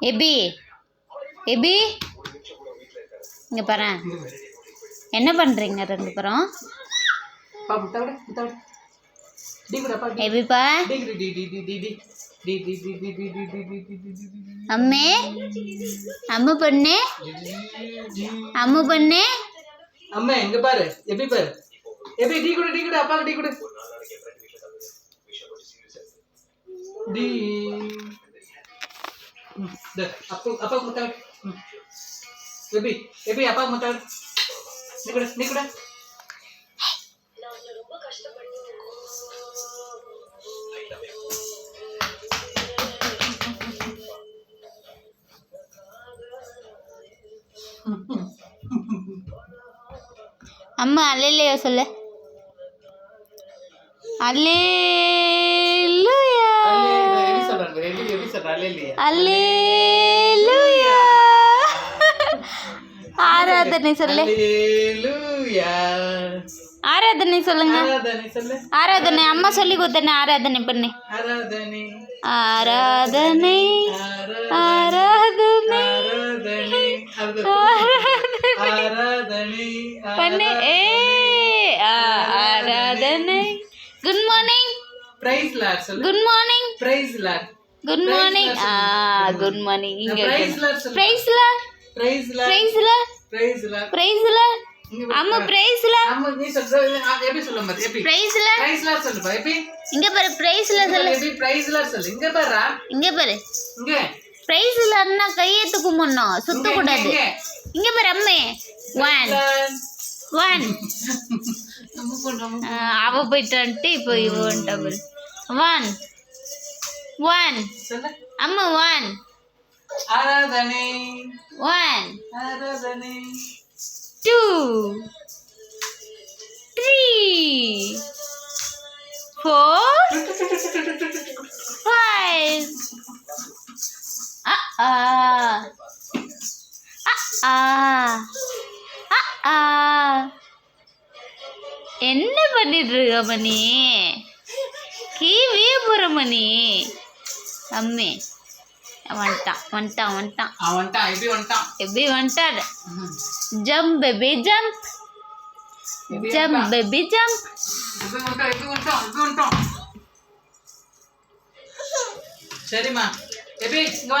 எபி எபி இங்கே பாரு என்ன பண்ணுறீங்க ரெண்டு பேரும் எபிப்பா அம்மே அம்மு பண்ணு அம்மு பண்ணு அம்மா எங்க பாரு எப்படி பாரு எப்படி டீ கொடு டீ கொடு அப்பாவுக்கு டீ கொடு டீ அப்பா அப்பா முட்டை விடு. ம். எப்படி எப்படி அப்பா முட்டை விடு. நீ கூட நீ கூட அம்மா அல்லையா சொல்லு அல்லேலூயா எப்படி சொல்றாங்க எப்படி எப்படி சொல்றாங்க இல்லையா அல்லேலூயா ஆராதனை சொல்லு. ஆராதனை சொல்லுங்க. ஆராதனை அம்மா சொல்லி கொடுத்தனே ஆராதனை பண்ணு. ஆராதனை. ஆராதனை பண்ணு. ஏ ஆராதனை. Good morning good morning praise lord good morning ah good morning இங்க பிரைஸ்ல பிரைஸ்ல பிரைஸ் லார்ட் பிரைஸ்ல அம்மா பிரைஸ்ல அம்மா நீ சொல்றது ஆ, எப்படி சொல்ல மாதிரி எப்படி பிரைஸ்ல பிரைஸ் லார்ட் சொல்லு பா எப்படி இங்க பாரு பிரைஸ்ல சொல்லு எப்படி பிரைஸ் லார்ட் சொல்லு இங்க பாருடா இங்க பாரு இங்க பிரைஸ்ல அண்ணா கையெத்து கும்பிடணும் சுத்த கூடாது இங்க இங்க பாரு அம்மே ஒன் ஒன் அவ போயிட்டு வந்துட்டு இப்போ இவ வந்துட்டா பாரு ஒன் ஒன் அம்மா ஒன் ஆராதனை. ஒன் ஆராதனை. Two three four five ah ah ah என்ன பண்ணிட்டு இருக்க மணி? கீழே மணி? అమ్మి వంట వంట వంట వంట ఎబి వంట ఎబి వంట jump baby jump jump baby jump సరేమా ఎబి ఇంకా